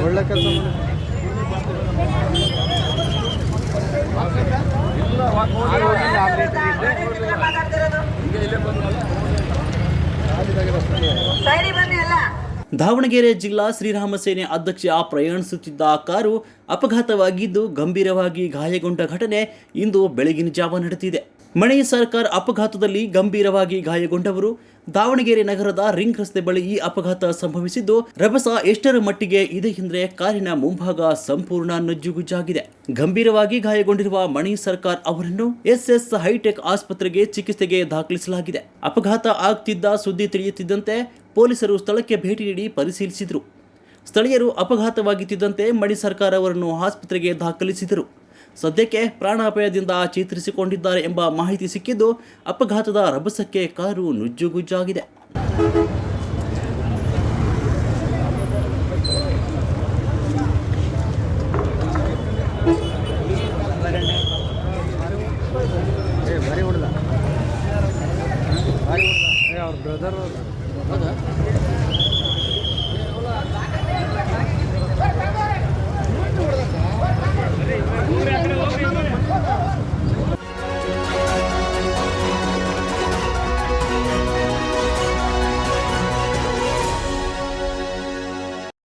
ಒಳ್ಳೆ ಕೆಲಸ ಸೈಡಿ ಬನ್ನಿ ಎಲ್ಲ ದಾವಣಗೆರೆ ಜಿಲ್ಲಾ ಶ್ರೀರಾಮ ಸೇನೆ ಅಧ್ಯಕ್ಷ ಪ್ರಯಾಣಿಸುತ್ತಿದ್ದ ಕಾರು ಅಪಘಾತವಾಗಿದ್ದು ಗಂಭೀರವಾಗಿ ಗಾಯಗೊಂಡ ಘಟನೆ ಇಂದು ಬೆಳಗಿನ ಜಾವ ನಡೆದಿದೆ. ಮಣಿ ಸರ್ಕಾರ್ ಅಪಘಾತದಲ್ಲಿ ಗಂಭೀರವಾಗಿ ಗಾಯಗೊಂಡವರು. ದಾವಣಗೆರೆ ನಗರದ ರಿಂಗ್ ರಸ್ತೆ ಬಳಿ ಈ ಅಪಘಾತ ಸಂಭವಿಸಿದ್ದು, ರಭಸ ಎಷ್ಟರ ಮಟ್ಟಿಗೆ ಇದೆ ಎಂದರೆ ಕಾರಿನ ಮುಂಭಾಗ ಸಂಪೂರ್ಣ ನಜ್ಜುಗುಜ್ಜಾಗಿದೆ. ಗಂಭೀರವಾಗಿ ಗಾಯಗೊಂಡಿರುವ ಮಣಿ ಸರ್ಕಾರ್ ಅವರನ್ನು ಎಸ್ಎಸ್ ಹೈಟೆಕ್ ಆಸ್ಪತ್ರೆಗೆ ಚಿಕಿತ್ಸೆಗೆ ದಾಖಲಿಸಲಾಗಿದೆ. ಅಪಘಾತ ಆಗ್ತಿದ್ದ ಸುದ್ದಿ ತಿಳಿಯುತ್ತಿದ್ದಂತೆ ಪೊಲೀಸರು ಸ್ಥಳಕ್ಕೆ ಭೇಟಿ ನೀಡಿ ಪರಿಶೀಲಿಸಿದರು. ಸ್ಥಳೀಯರು ಅಪಘಾತವಾಗಿದ್ದಂತೆ ಮಣಿ ಸರ್ಕಾರ್ ಅವರನ್ನು ಆಸ್ಪತ್ರೆಗೆ ದಾಖಲಿಸಿದರು. ಸದ್ಯಕ್ಕೆ ಪ್ರಾಣಾಪಾಯದಿಂದ ಚೇತರಿಸಿಕೊಂಡಿದ್ದಾರೆ ಎಂಬ ಮಾಹಿತಿ ಸಿಕ್ಕಿದ್ದು ಅಪಘಾತದ ರಭಸಕ್ಕೆ ಕಾರು ನುಜ್ಜುಗುಜ್ಜಾಗಿದೆ. Brother brother